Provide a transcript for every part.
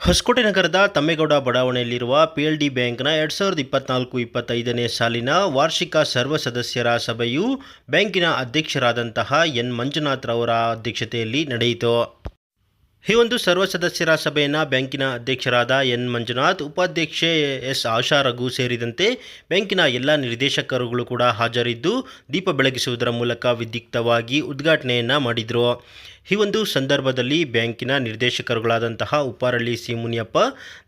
ಹೊಸಕೋಟೆ ನಗರದ ತಮ್ಮೇಗೌಡ ಬಡಾವಣೆಯಲ್ಲಿರುವ ಪಿಎಲ್ಡಿ ಬ್ಯಾಂಕ್ನ ಎರಡು ಸಾವಿರದ ಇಪ್ಪತ್ನಾಲ್ಕು ಇಪ್ಪತ್ತೈದನೇ ಸಾಲಿನ ವಾರ್ಷಿಕ ಸರ್ವ ಸದಸ್ಯರ ಸಭೆಯು ಬ್ಯಾಂಕಿನ ಅಧ್ಯಕ್ಷರಾದಂತಹ ಎನ್ ಮಂಜುನಾಥ್ ರವರ ಅಧ್ಯಕ್ಷತೆಯಲ್ಲಿ ನಡೆಯಿತು. ಈ ಒಂದು ಸರ್ವ ಸದಸ್ಯರ ಸಭೆಯನ್ನು ಬ್ಯಾಂಕಿನ ಅಧ್ಯಕ್ಷರಾದ ಎನ್ ಮಂಜುನಾಥ್, ಉಪಾಧ್ಯಕ್ಷೆ ಎಸ್ ಆಶಾ ರಘು ಸೇರಿದಂತೆ ಬ್ಯಾಂಕಿನ ಎಲ್ಲ ನಿರ್ದೇಶಕರುಗಳು ಕೂಡ ಹಾಜರಿದ್ದು ದೀಪ ಬೆಳಗಿಸುವುದರ ಮೂಲಕ ವಿದ್ಯುಕ್ತವಾಗಿ ಉದ್ಘಾಟನೆಯನ್ನು ಮಾಡಿದರು. ಈ ಒಂದು ಸಂದರ್ಭದಲ್ಲಿ ಬ್ಯಾಂಕಿನ ನಿರ್ದೇಶಕರುಗಳಾದಂತಹ Upparahalli C Muniyappa,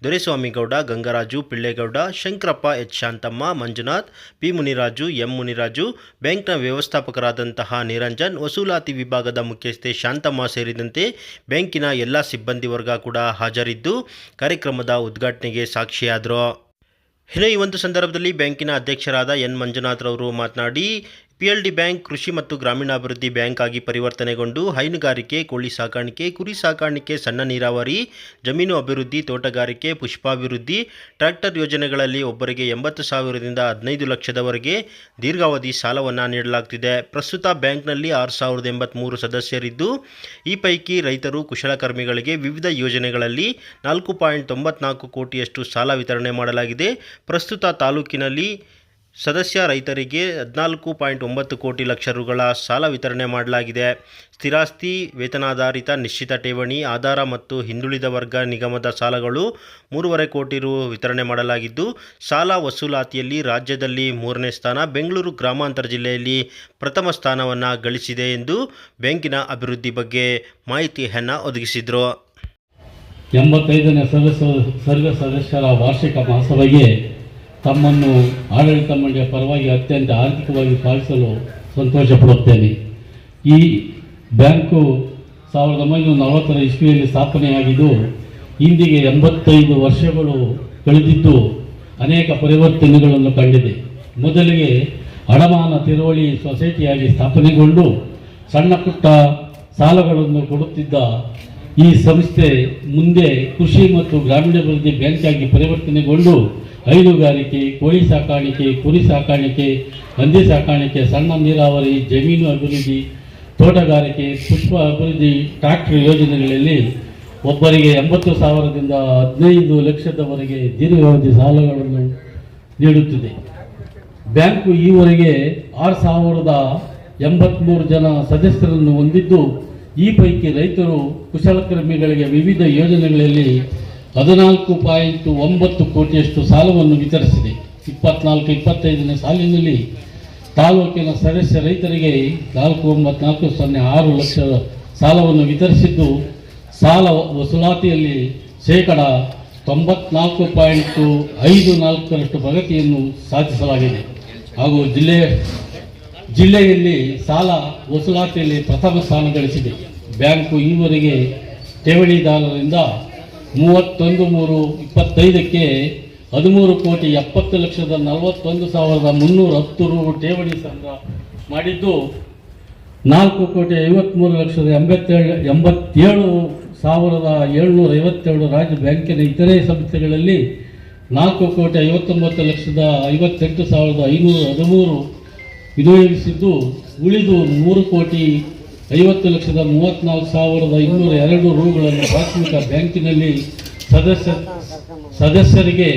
Doreswamygowda, Gangaraju Pillegowda, Shankarappa H Shanthamma, Manjunath, P Muniraju, M Muniraju, ಬ್ಯಾಂಕ್ನ ವ್ಯವಸ್ಥಾಪಕರಾದಂತಹ ನಿರಂಜನ್, ವಸೂಲಾತಿ ವಿಭಾಗದ ಮುಖ್ಯಸ್ಥೆ ಶಾಂತಮ್ಮ ಸೇರಿದಂತೆ ಬ್ಯಾಂಕಿನ ಎಲ್ಲ ಸಿಬ್ಬಂದಿ ವರ್ಗ ಕೂಡ ಹಾಜರಿದ್ದು ಕಾರ್ಯಕ್ರಮದ ಉದ್ಘಾಟನೆಗೆ ಸಾಕ್ಷಿಯಾದರು. ಇನ್ನು ಈ ಒಂದು ಸಂದರ್ಭದಲ್ಲಿ ಬ್ಯಾಂಕಿನ ಅಧ್ಯಕ್ಷರಾದ ಎನ್ ಮಂಜುನಾಥ್ ರವರು ಮಾತನಾಡಿ ಪಿ ಎಲ್ ಡಿ ಬ್ಯಾಂಕ್, ಕೃಷಿ ಮತ್ತು ಗ್ರಾಮೀಣಾಭಿವೃದ್ಧಿ ಬ್ಯಾಂಕ್ ಆಗಿ ಪರಿವರ್ತನೆಗೊಂಡು ಹೈನುಗಾರಿಕೆ, ಕೋಳಿ ಸಾಕಾಣಿಕೆ, ಕುರಿ ಸಾಕಾಣಿಕೆ, ಸಣ್ಣ ನೀರಾವರಿ, ಜಮೀನು ಅಭಿವೃದ್ಧಿ, ತೋಟಗಾರಿಕೆ, ಪುಷ್ಪಾಭಿವೃದ್ಧಿ, ಟ್ರ್ಯಾಕ್ಟರ್ ಯೋಜನೆಗಳಲ್ಲಿ ಒಬ್ಬರಿಗೆ ಎಂಬತ್ತು ಸಾವಿರದಿಂದ ಹದಿನೈದು ಲಕ್ಷದವರೆಗೆ ದೀರ್ಘಾವಧಿ ಸಾಲವನ್ನು ನೀಡಲಾಗ್ತಿದೆ. ಪ್ರಸ್ತುತ ಬ್ಯಾಂಕ್ನಲ್ಲಿ ಆರು ಸಾವಿರದ ಎಂಬತ್ತ್ಮೂರು ಸದಸ್ಯರಿದ್ದು, ಈ ಪೈಕಿ ರೈತರು ಕುಶಲಕರ್ಮಿಗಳಿಗೆ ವಿವಿಧ ಯೋಜನೆಗಳಲ್ಲಿ ನಾಲ್ಕು ಪಾಯಿಂಟ್ ತೊಂಬತ್ನಾಲ್ಕು ಕೋಟಿಯಷ್ಟು ಸಾಲ ವಿತರಣೆ ಮಾಡಲಾಗಿದೆ. ಪ್ರಸ್ತುತ ತಾಲೂಕಿನಲ್ಲಿ ಸದಸ್ಯ ರೈತರಿಗೆ ಹದಿನಾಲ್ಕು ಪಾಯಿಂಟ್ ಒಂಬತ್ತು ಕೋಟಿ ಲಕ್ಷ ರುಗಳ ಸಾಲ ವಿತರಣೆ ಮಾಡಲಾಗಿದೆ. ಸ್ಥಿರಾಸ್ತಿ, ವೇತನಾಧಾರಿತ ನಿಶ್ಚಿತ ಠೇವಣಿ, ಆಧಾರ ಮತ್ತು ಹಿಂದುಳಿದ ವರ್ಗ ನಿಗಮದ ಸಾಲಗಳು ಮೂರುವರೆ ಕೋಟಿ ರು ವಿತರಣೆ ಮಾಡಲಾಗಿದ್ದು, ಸಾಲ ವಸೂಲಾತಿಯಲ್ಲಿ ರಾಜ್ಯದಲ್ಲಿ ಮೂರನೇ ಸ್ಥಾನ, ಬೆಂಗಳೂರು ಗ್ರಾಮಾಂತರ ಜಿಲ್ಲೆಯಲ್ಲಿ ಪ್ರಥಮ ಸ್ಥಾನವನ್ನು ಗಳಿಸಿದೆ ಎಂದು ಬ್ಯಾಂಕಿನ ಅಭಿವೃದ್ಧಿ ಬಗ್ಗೆ ಮಾಹಿತಿಯನ್ನು ಒದಗಿಸಿದರು. ಎಂಬತ್ತೈದನೇ ಸದಸ್ಯ ಸರ್ವ ಸದಸ್ಯರ ವಾರ್ಷಿಕ ಮಹಾಸಭೆಗೆ ತಮ್ಮನ್ನು ಆಡಳಿತ ಮಂಡಳಿಯ ಪರವಾಗಿ ಅತ್ಯಂತ ಆರ್ಥಿಕವಾಗಿ ಪಾಲಿಸಲು ಸಂತೋಷ ಪಡುತ್ತೇನೆ. ಈ ಬ್ಯಾಂಕು ಸಾವಿರದ ಒಂಬೈನೂರ ನಲವತ್ತರ ಇಸ್ವಿಯಲ್ಲಿ ಸ್ಥಾಪನೆಯಾಗಿದ್ದು, ಇಂದಿಗೆ ಎಂಬತ್ತೈದು ವರ್ಷಗಳು ಕಳೆದಿದ್ದು ಅನೇಕ ಪರಿವರ್ತನೆಗಳನ್ನು ಕಂಡಿದೆ. ಮೊದಲಿಗೆ ಅಡಮಾನ ತಿರುವಳಿ ಸೊಸೈಟಿಯಾಗಿ ಸ್ಥಾಪನೆಗೊಂಡು ಸಣ್ಣ ಪುಟ್ಟ ಸಾಲಗಳನ್ನು ಕೊಡುತ್ತಿದ್ದ ಈ ಸಂಸ್ಥೆ ಮುಂದೆ ಕೃಷಿ ಮತ್ತು ಗ್ರಾಮೀಣಾಭಿವೃದ್ಧಿ ಬ್ಯಾಂಕ್ ಆಗಿ ಪರಿವರ್ತನೆಗೊಂಡು ಹೈನುಗಾರಿಕೆ ಕೋಳಿ ಸಾಕಾಣಿಕೆ, ಕುರಿ ಸಾಕಾಣಿಕೆ, ಹಂದಿ ಸಾಕಾಣಿಕೆ, ಸಣ್ಣ ನೀರಾವರಿ, ಜಮೀನು ಅಭಿವೃದ್ಧಿ ತೋಟಗಾರಿಕೆ ಪುಷ್ಪ ಅಭಿವೃದ್ಧಿ ಟ್ರಾಕ್ಟರ್ ಯೋಜನೆಗಳಲ್ಲಿ ಒಬ್ಬರಿಗೆ ಎಂಬತ್ತು ಸಾವಿರದಿಂದ ಹದಿನೈದು ಲಕ್ಷದವರೆಗೆ ದೀರ್ಘಾವಧಿ ಸಾಲಗಳನ್ನು ನೀಡುತ್ತಿದೆ. ಬ್ಯಾಂಕು ಈವರೆಗೆ ಆರು ಸಾವಿರದ ಎಂಬತ್ತ್ಮೂರು ಜನ ಸದಸ್ಯರನ್ನು ಹೊಂದಿದ್ದು ಈ ಪೈಕಿ ರೈತರು ಕುಶಲಕರ್ಮಿಗಳಿಗೆ ವಿವಿಧ ಯೋಜನೆಗಳಲ್ಲಿ ಹದಿನಾಲ್ಕು ಪಾಯಿಂಟ್ ಒಂಬತ್ತು ಕೋಟಿಯಷ್ಟು ಸಾಲವನ್ನು ವಿತರಿಸಿದೆ. ಇಪ್ಪತ್ನಾಲ್ಕು, ಇಪ್ಪತ್ತೈದನೇ ಸಾಲಿನಲ್ಲಿ ತಾಲೂಕಿನ ಸದಸ್ಯ ರೈತರಿಗೆ ನಾಲ್ಕು, ಒಂಬತ್ನಾಲ್ಕು, ಸೊನ್ನೆ, ಆರು ಲಕ್ಷ ಸಾಲವನ್ನು ವಿತರಿಸಿದ್ದು, ಸಾಲ ವಸೂಲಾತಿಯಲ್ಲಿ ಶೇಕಡ ತೊಂಬತ್ನಾಲ್ಕು ಪಾಯಿಂಟು ಐದು ನಾಲ್ಕರಷ್ಟು ಪ್ರಗತಿಯನ್ನು ಸಾಧಿಸಲಾಗಿದೆ. ಹಾಗೂ ಜಿಲ್ಲೆ ಜಿಲ್ಲೆಯಲ್ಲಿ ಸಾಲ ವಸೂಲಾತಿಯಲ್ಲಿ ಪ್ರಥಮ ಸ್ಥಾನ ಗಳಿಸಿದೆ. ಬ್ಯಾಂಕು ಈವರೆಗೆ ಠೇವಣಿದಾರರಿಂದ ಮೂವತ್ತೊಂದು ಮೂರು ಇಪ್ಪತ್ತೈದಕ್ಕೆ ಹದಿಮೂರು ಕೋಟಿ ಎಪ್ಪತ್ತು ಲಕ್ಷದ ನಲವತ್ತೊಂದು ಸಾವಿರದ ಮುನ್ನೂರ ಹತ್ತು ರು ಠೇವಣಿ ಸಂಗ್ರಹ ಮಾಡಿದ್ದು, ನಾಲ್ಕು ಕೋಟಿ ಐವತ್ತ್ಮೂರು ಲಕ್ಷದ ಎಂಬತ್ತೇಳು ಎಂಬತ್ತೇಳು ಸಾವಿರದ ಏಳ್ನೂರ ಐವತ್ತೇಳು ರಾಜ್ಯ ಬ್ಯಾಂಕಿನ ಇತರೆ ಸಂಸ್ಥೆಗಳಲ್ಲಿ ನಾಲ್ಕು ಕೋಟಿ ಐವತ್ತೊಂಬತ್ತು ಲಕ್ಷದ ಐವತ್ತೆಂಟು ಸಾವಿರದ ಐನೂರ ಹದಿಮೂರು ವಿನಿಯೋಗಿಸಿದ್ದು ಉಳಿದು ಮೂರು ಕೋಟಿ ಐವತ್ತು ಲಕ್ಷದ ಮೂವತ್ತ್ನಾಲ್ಕು ಸಾವಿರದ ಇನ್ನೂರ ಎರಡು ರೂಗಳನ್ನು ಪ್ರಾಥಮಿಕ ಬ್ಯಾಂಕಿನಲ್ಲಿ ಸದಸ್ಯ ಸದಸ್ಯರಿಗೆ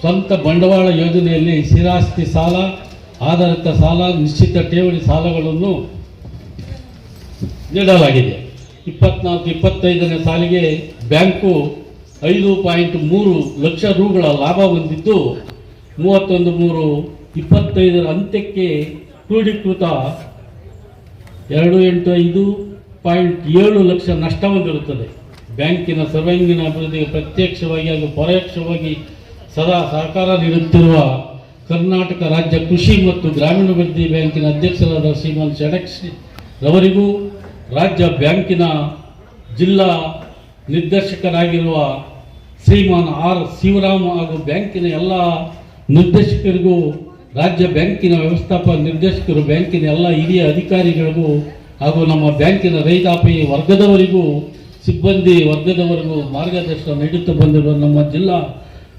ಸ್ವಂತ ಬಂಡವಾಳ ಯೋಜನೆಯಲ್ಲಿ ಸ್ಥಿರಾಸ್ತಿ ಸಾಲ, ಆಧಾರಿತ ಸಾಲ, ನಿಶ್ಚಿತ ಠೇವಣಿ ಸಾಲಗಳನ್ನು ನೀಡಲಾಗಿದೆ. ಇಪ್ಪತ್ನಾಲ್ಕು, ಇಪ್ಪತ್ತೈದನೇ ಸಾಲಿಗೆ ಬ್ಯಾಂಕು ಐದು ಪಾಯಿಂಟ್ ಮೂರು ಲಕ್ಷ ರೂಗಳ ಲಾಭ ಹೊಂದಿದ್ದು, ಮೂವತ್ತೊಂದು ಮೂರು ಇಪ್ಪತ್ತೈದರ ಅಂತ್ಯಕ್ಕೆ ಕ್ರೋಢೀಕೃತ ಎರಡು ಎಂಟು ಐದು ಪಾಯಿಂಟ್ ಏಳು ಲಕ್ಷ ನಷ್ಟ ಹೊಂದಿರುತ್ತದೆ ಬ್ಯಾಂಕಿನ ಸರ್ವಾಂಗೀಣ ಅಭಿವೃದ್ಧಿಗೆ ಪ್ರತ್ಯಕ್ಷವಾಗಿ ಹಾಗೂ ಪರೋಕ್ಷವಾಗಿ ಸದಾ ಸಹಕಾರ ನೀಡುತ್ತಿರುವ ಕರ್ನಾಟಕ ರಾಜ್ಯ ಕೃಷಿ ಮತ್ತು ಗ್ರಾಮೀಣಾಭಿವೃದ್ಧಿ ಬ್ಯಾಂಕಿನ ಅಧ್ಯಕ್ಷರಾದ ಶ್ರೀಮಾನ್ ಷಡಕ್ಷ ರವರಿಗೂ ರಾಜ್ಯ ಬ್ಯಾಂಕಿನ ಜಿಲ್ಲಾ ನಿರ್ದೇಶಕರಾಗಿರುವ ಶ್ರೀಮಾನ್ ಆರ್ ಶಿವರಾಮ್ ಹಾಗೂ ಬ್ಯಾಂಕಿನ ಎಲ್ಲ ನಿರ್ದೇಶಕರಿಗೂ ರಾಜ್ಯ ಬ್ಯಾಂಕಿನ ವ್ಯವಸ್ಥಾಪಕ ನಿರ್ದೇಶಕರು ಬ್ಯಾಂಕಿನ ಎಲ್ಲ ಹಿರಿಯ ಅಧಿಕಾರಿಗಳಿಗೂ ಹಾಗೂ ನಮ್ಮ ಬ್ಯಾಂಕಿನ ರೈತಾಪಿ ವರ್ಗದವರಿಗೂ, ಸಿಬ್ಬಂದಿ ವರ್ಗದವರಿಗೂ ಮಾರ್ಗದರ್ಶನ ನೀಡುತ್ತಾ ಬಂದಿರುವ ನಮ್ಮ ಜಿಲ್ಲಾ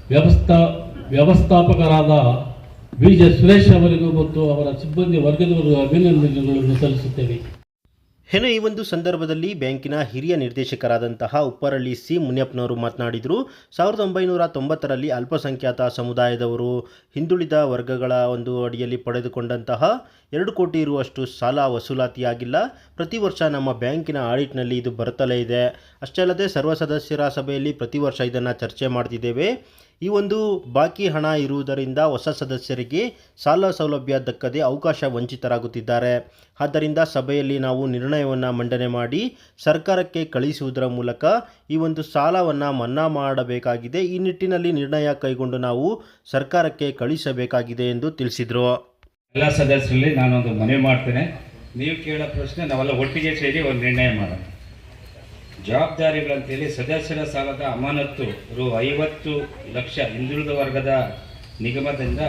ವ್ಯವಸ್ಥಾ, ವ್ಯವಸ್ಥಾಪಕರಾದ ಬಿ ಜೆ ಸುರೇಶ್ ಅವರಿಗೂ ಮತ್ತು ಅವರ ಸಿಬ್ಬಂದಿ ವರ್ಗದವರಿಗೂ ಅಭಿನಂದನೆಗಳನ್ನು ಸಲ್ಲಿಸುತ್ತೇವೆ ಇನ್ನು ಈ ಒಂದು ಸಂದರ್ಭದಲ್ಲಿ ಬ್ಯಾಂಕಿನ ಹಿರಿಯ ನಿರ್ದೇಶಕರಾದಂತಹ ಉಪ್ಪರಳ್ಳಿ ಸಿ ಮುನಿಯಪ್ಪನವರು ಮಾತನಾಡಿದರು. ಸಾವಿರದ ಒಂಬೈನೂರ ತೊಂಬತ್ತರಲ್ಲಿ ಅಲ್ಪಸಂಖ್ಯಾತ ಸಮುದಾಯದವರು ಹಿಂದುಳಿದ ವರ್ಗಗಳ ಒಂದು ಅಡಿಯಲ್ಲಿ ಪಡೆದುಕೊಂಡಂತಹ ಎರಡು ಕೋಟಿ ಇರುವಷ್ಟು ಸಾಲ ವಸೂಲಾತಿಯಾಗಿಲ್ಲ. ಪ್ರತಿ ವರ್ಷ ನಮ್ಮ ಬ್ಯಾಂಕಿನ ಆಡಿಟ್ನಲ್ಲಿ ಇದು ಬರುತ್ತಲೇ ಇದೆ. ಅಷ್ಟೇ ಅಲ್ಲದೆ ಸರ್ವ ಸದಸ್ಯರ ಸಭೆಯಲ್ಲಿ ಪ್ರತಿ ವರ್ಷ ಇದನ್ನು ಚರ್ಚೆ ಮಾಡ್ತಿದ್ದೇವೆ. ಈ ಒಂದು ಬಾಕಿ ಹಣ ಇರುವುದರಿಂದ ಹೊಸ ಸದಸ್ಯರಿಗೆ ಸಾಲ ಸೌಲಭ್ಯ ದಕ್ಕದೆ ಅವಕಾಶ ವಂಚಿತರಾಗುತ್ತಿದ್ದಾರೆ. ಆದ್ದರಿಂದ ಸಭೆಯಲ್ಲಿ ನಾವು ನಿರ್ಣಯವನ್ನು ಮಂಡನೆ ಮಾಡಿ ಸರ್ಕಾರಕ್ಕೆ ಕಳಿಸುವುದರ ಮೂಲಕ ಈ ಒಂದು ಸಾಲವನ್ನು ಮನ್ನಾ ಮಾಡಬೇಕಾಗಿದೆ. ಈ ನಿಟ್ಟಿನಲ್ಲಿ ನಿರ್ಣಯ ಕೈಗೊಂಡು ನಾವು ಸರ್ಕಾರಕ್ಕೆ ಕಳಿಸಬೇಕಾಗಿದೆ ಎಂದು ತಿಳಿಸಿದರು. ಎಲ್ಲ ಸದಸ್ಯರಲ್ಲಿ ನಾನೊಂದು ಮನವಿ ಮಾಡ್ತೇನೆ. ನೀವು ಕೇಳೋ ಪ್ರಶ್ನೆ ನಾವೆಲ್ಲ ಒಟ್ಟಿಗೆ ಸೇರಿ ಒಂದು ನಿರ್ಣಯ ಮಾಡೋಣ. ಜವಾಬ್ದಾರಿಗಳಂತೇಳಿ ಸದಸ್ಯರ ಸಾಲದ ಅಮಾನತ್ತು ರು ಐವತ್ತು ಲಕ್ಷ ಹಿಂದುಳಿದ ವರ್ಗದ ನಿಗಮದಿಂದ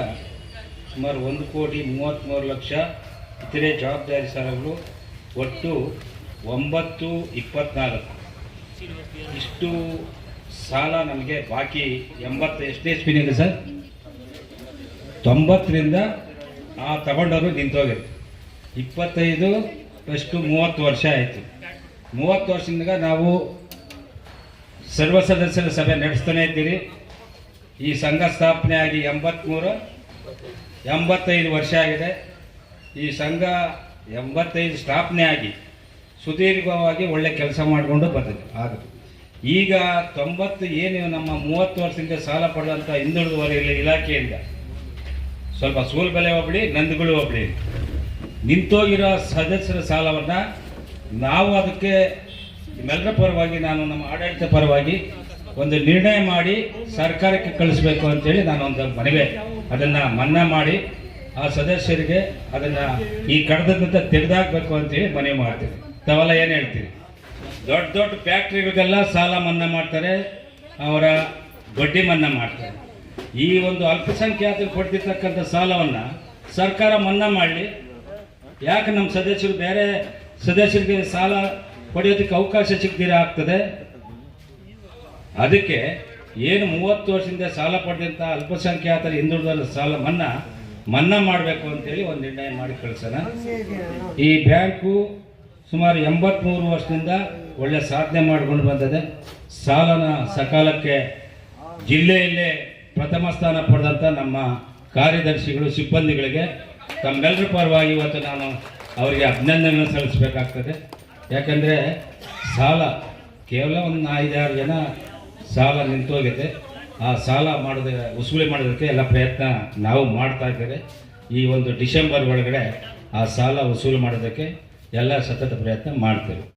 ಸುಮಾರು ಒಂದು ಕೋಟಿ ಮೂವತ್ತ್ಮೂರು ಲಕ್ಷ ಇತರೆ ಜವಾಬ್ದಾರಿ ಸಾಲಗಳು ಒಟ್ಟು ಒಂಬತ್ತು ಇಪ್ಪತ್ನಾಲ್ಕು. ಇಷ್ಟು ಸಾಲ ನಮಗೆ ಬಾಕಿ ಎಂಬತ್ತು ಎಷ್ಟು ಸ್ಪಿನಿದೆ ಪಿನಿದೆ ಸರ್. ತೊಂಬತ್ತರಿಂದ ಆ ತಗೊಂಡವರು ನಿಂತೋಗಿತ್ತು ಇಪ್ಪತ್ತೈದು ಅಷ್ಟು ಮೂವತ್ತು ವರ್ಷ ಆಯಿತು. ಮೂವತ್ತು ವರ್ಷದಿಂದ ನಾವು ಸರ್ವ ಸದಸ್ಯರ ಸಭೆ ನಡೆಸ್ತಾನೆ ಇದ್ದೀರಿ. ಈ ಸಂಘ ಸ್ಥಾಪನೆ ಆಗಿ ಎಂಬತ್ತ್ಮೂರು ಎಂಬತ್ತೈದು ವರ್ಷ ಆಗಿದೆ. ಈ ಸಂಘ ಎಂಬತ್ತೈದು ಸ್ಥಾಪನೆ ಆಗಿ ಸುದೀರ್ಘವಾಗಿ ಒಳ್ಳೆ ಕೆಲಸ ಮಾಡಿಕೊಂಡು ಬರ್ತದೆ ಆಗುತ್ತೆ ಈಗ ತೊಂಬತ್ತು ಏನು ನಮ್ಮ ಮೂವತ್ತು ವರ್ಷದಿಂದ ಸಾಲ ಪಡೆದಂಥ ಹಿಂದುಳಿದ ವರ್ಗಗಳ ಇಲಾಖೆಯಿಂದ ಸ್ವಲ್ಪ ಸೋಲ್ ಬೆಲೆ ಒಬ್ಬಳಿ ನಂದುಗಳು ಒಬ್ಬಳಿ ನಿಂತೋಗಿರೋ ಸದಸ್ಯರ ಸಾಲವನ್ನು ನಾವು ಅದಕ್ಕೆ ನಿಮ್ಮೆಲ್ಲರ ಪರವಾಗಿ ನಾನು ನಮ್ಮ ಆಡಳಿತ ಪರವಾಗಿ ಒಂದು ನಿರ್ಣಯ ಮಾಡಿ ಸರ್ಕಾರಕ್ಕೆ ಕಳಿಸ್ಬೇಕು ಅಂತೇಳಿ ನಾನೊಂದು ಮನವಿ, ಅದನ್ನು ಮನ್ನಾ ಮಾಡಿ ಆ ಸದಸ್ಯರಿಗೆ ಅದನ್ನು ಈ ಕಡದಿಂದ ತೆಗೆದಾಕಬೇಕು ಅಂತೇಳಿ ಮನವಿ ಮಾಡ್ತೀನಿ. ತಾವೆಲ್ಲ ಏನು ಹೇಳ್ತೀವಿ ದೊಡ್ಡ ದೊಡ್ಡ ಫ್ಯಾಕ್ಟ್ರಿಗಳಿಗೆಲ್ಲ ಸಾಲ ಮನ್ನಾ ಮಾಡ್ತಾರೆ, ಅವರ ಬಡ್ಡಿ ಮನ್ನಾ ಮಾಡ್ತಾರೆ. ಈ ಒಂದು ಅಲ್ಪಸಂಖ್ಯಾತರು ಕೊಡ್ತಿರ್ತಕ್ಕಂಥ ಸಾಲವನ್ನು ಸರ್ಕಾರ ಮನ್ನಾ ಮಾಡಲಿ. ಯಾಕೆ ನಮ್ಮ ಸದಸ್ಯರು ಬೇರೆ ಸದಸ್ಯರಿಗೆ ಸಾಲ ಪಡೆಯೋದಕ್ಕೆ ಅವಕಾಶ ಸಿಗದಿರ ಆಗ್ತದೆ. ಅದಕ್ಕೆ ಏನು ಮೂವತ್ತು ವರ್ಷದಿಂದ ಸಾಲ ಪಡೆದಂಥ ಅಲ್ಪಸಂಖ್ಯಾತರ ಹಿಂದುಳಿದ ಸಾಲ ಮನ್ನಾ ಮನ್ನಾ ಮಾಡಬೇಕು ಅಂತೇಳಿ ಒಂದು ನಿರ್ಣಯ ಮಾಡಿ ಕಳಿಸೋಣ. ಈ ಬ್ಯಾಂಕು ಸುಮಾರು ಎಂಬತ್ತ್ಮೂರು ವರ್ಷದಿಂದ ಒಳ್ಳೆ ಸಾಧನೆ ಮಾಡಿಕೊಂಡು ಬಂದಿದೆ. ಸಾಲನ ಸಕಾಲಕ್ಕೆ ಜಿಲ್ಲೆಯಲ್ಲೇ ಪ್ರಥಮ ಸ್ಥಾನ ಪಡೆದಂಥ ನಮ್ಮ ಕಾರ್ಯದರ್ಶಿಗಳು, ಸಿಬ್ಬಂದಿಗಳಿಗೆ ತಮ್ಮೆಲ್ಲರ ಪರವಾಗಿ ಇವತ್ತು ನಾನು ಅವರಿಗೆ ಅಭಿನಂದನೆ ಸಲ್ಲಿಸಬೇಕಾಗ್ತದೆ. ಯಾಕಂದರೆ ಸಾಲ, ಕೇವಲ ಒಂದು ಐದಾರು ಜನ ಸಾಲ ನಿಂತೋಗಿದೆ. ಆ ಸಾಲ ಮಾಡಿದ, ವಸೂಲಿ ಮಾಡೋದಕ್ಕೆ ಎಲ್ಲ ಪ್ರಯತ್ನ ನಾವು ಮಾಡ್ತಾ ಇದ್ದೇವೆ. ಈ ಒಂದು ಡಿಸೆಂಬರ್ ಒಳಗಡೆ ಆ ಸಾಲ ವಸೂಲಿ ಮಾಡೋದಕ್ಕೆ ಎಲ್ಲ ಸತತ ಪ್ರಯತ್ನ ಮಾಡ್ತೇವೆ.